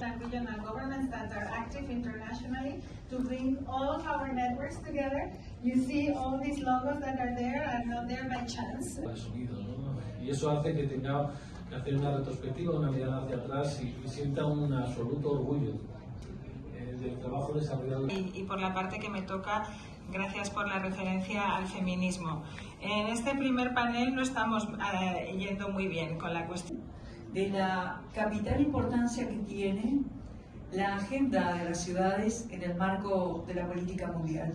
and regional governments that are active internationally to bring all of our networks together. You see all these logos that are there are not there by chance. Y eso hace que tenga que hacer una retrospectiva, una mirada hacia atrás y, y sienta un absoluto orgullo del trabajo desarrollado. Y, y por la parte que me toca, gracias por la referencia al feminismo. En este primer panel no estamos eh, yendo muy bien con la cuestión. de la capital importancia que tiene la agenda de las ciudades en el marco de la política mundial.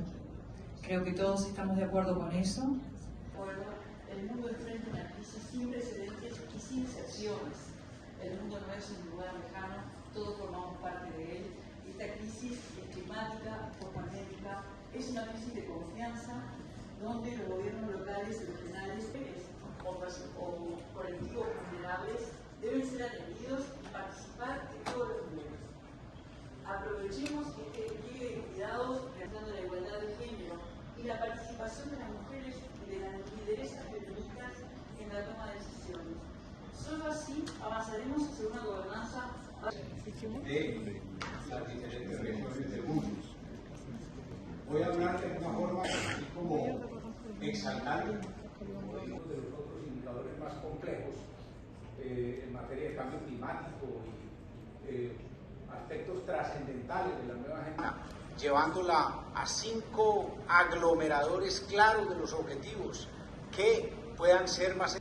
Creo que todos estamos de acuerdo con eso. El mundo enfrenta una crisis sin precedentes y sin excepciones. El mundo no es un lugar lejano, todos formamos parte de él. Esta crisis climática o pandémica, es una crisis de confianza donde los gobiernos locales y regionales o, o colectivos vulnerables deben ser atendidos y participar de todos los niveles. Aprovechemos este despliegue de cuidados realizando la igualdad de género y la participación de las mujeres y de las lideresas feministas en la toma de decisiones. Solo así avanzaremos hacia una gobernanza las diferentes regiones del mundo. Voy a hablar de una forma así como exaltando de los otros indicadores más complejos eh, en materia de cambio climático y eh, aspectos trascendentales de la nueva agenda. Llevándola a cinco aglomeradores claros de los objetivos que puedan ser más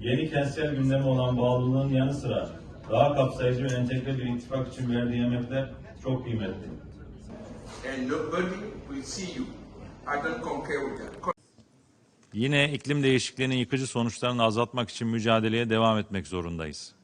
Yeni kentsel gündeme olan bağlılığın yanı sıra daha kapsayıcı ve entegre bir ittifak için verdiği emekler çok kıymetli. and nobody will see you. I don't concur with that. Yine iklim değişikliğinin yıkıcı sonuçlarını azaltmak için mücadeleye devam etmek zorundayız.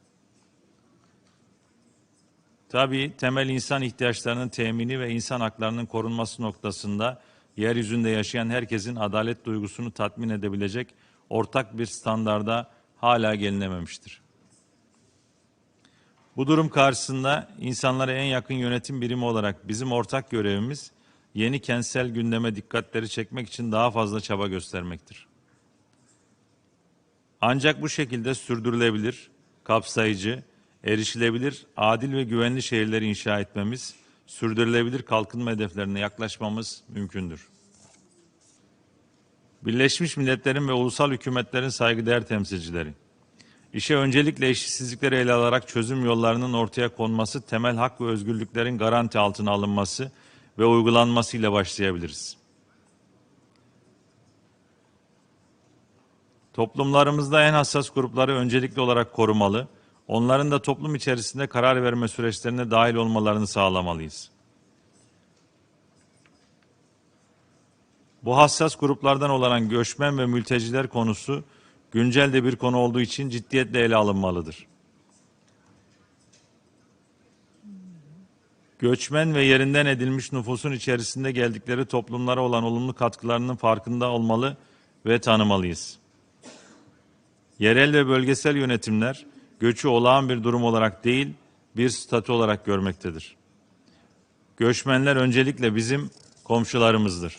Tabii temel insan ihtiyaçlarının temini ve insan haklarının korunması noktasında yeryüzünde yaşayan herkesin adalet duygusunu tatmin edebilecek ortak bir standarda hala gelinememiştir. Bu durum karşısında insanlara en yakın yönetim birimi olarak bizim ortak görevimiz yeni kentsel gündeme dikkatleri çekmek için daha fazla çaba göstermektir. Ancak bu şekilde sürdürülebilir, kapsayıcı, erişilebilir, adil ve güvenli şehirleri inşa etmemiz, sürdürülebilir kalkınma hedeflerine yaklaşmamız mümkündür. Birleşmiş Milletler'in ve ulusal hükümetlerin saygıdeğer temsilcileri, İşe öncelikle eşitsizlikleri ele alarak çözüm yollarının ortaya konması, temel hak ve özgürlüklerin garanti altına alınması ve uygulanmasıyla başlayabiliriz. Toplumlarımızda en hassas grupları öncelikli olarak korumalı, onların da toplum içerisinde karar verme süreçlerine dahil olmalarını sağlamalıyız. Bu hassas gruplardan olan göçmen ve mülteciler konusu güncel de bir konu olduğu için ciddiyetle ele alınmalıdır. Göçmen ve yerinden edilmiş nüfusun içerisinde geldikleri toplumlara olan olumlu katkılarının farkında olmalı ve tanımalıyız. Yerel ve bölgesel yönetimler göçü olağan bir durum olarak değil, bir statü olarak görmektedir. Göçmenler öncelikle bizim komşularımızdır.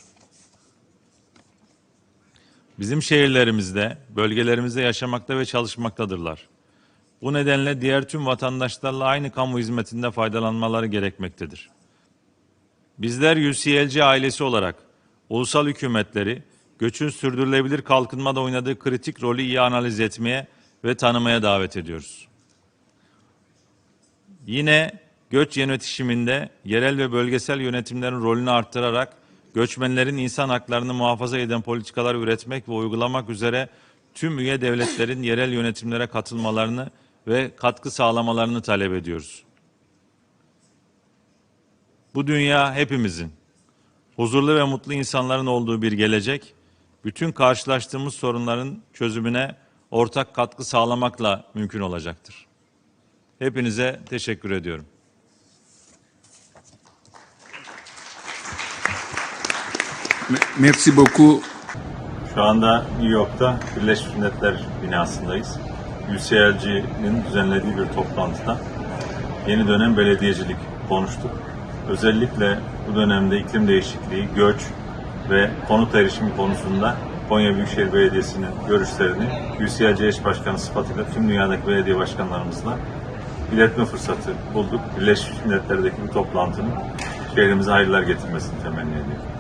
Bizim şehirlerimizde, bölgelerimizde yaşamakta ve çalışmaktadırlar. Bu nedenle diğer tüm vatandaşlarla aynı kamu hizmetinde faydalanmaları gerekmektedir. Bizler UCLC ailesi olarak ulusal hükümetleri göçün sürdürülebilir kalkınmada oynadığı kritik rolü iyi analiz etmeye ve tanımaya davet ediyoruz. Yine göç yönetişiminde yerel ve bölgesel yönetimlerin rolünü arttırarak göçmenlerin insan haklarını muhafaza eden politikalar üretmek ve uygulamak üzere tüm üye devletlerin yerel yönetimlere katılmalarını ve katkı sağlamalarını talep ediyoruz. Bu dünya hepimizin, huzurlu ve mutlu insanların olduğu bir gelecek, bütün karşılaştığımız sorunların çözümüne ortak katkı sağlamakla mümkün olacaktır. Hepinize teşekkür ediyorum. Merci beaucoup. Şu anda New York'ta Birleşmiş Milletler binasındayız. UCLG'nin düzenlediği bir toplantıda yeni dönem belediyecilik konuştuk. Özellikle bu dönemde iklim değişikliği, göç ve konut erişimi konusunda Konya Büyükşehir Belediyesi'nin görüşlerini UCLC eş başkanı sıfatıyla tüm dünyadaki belediye başkanlarımızla iletme fırsatı bulduk. Birleşmiş Milletler'deki bir toplantının şehrimize hayırlar getirmesini temenni ediyorum.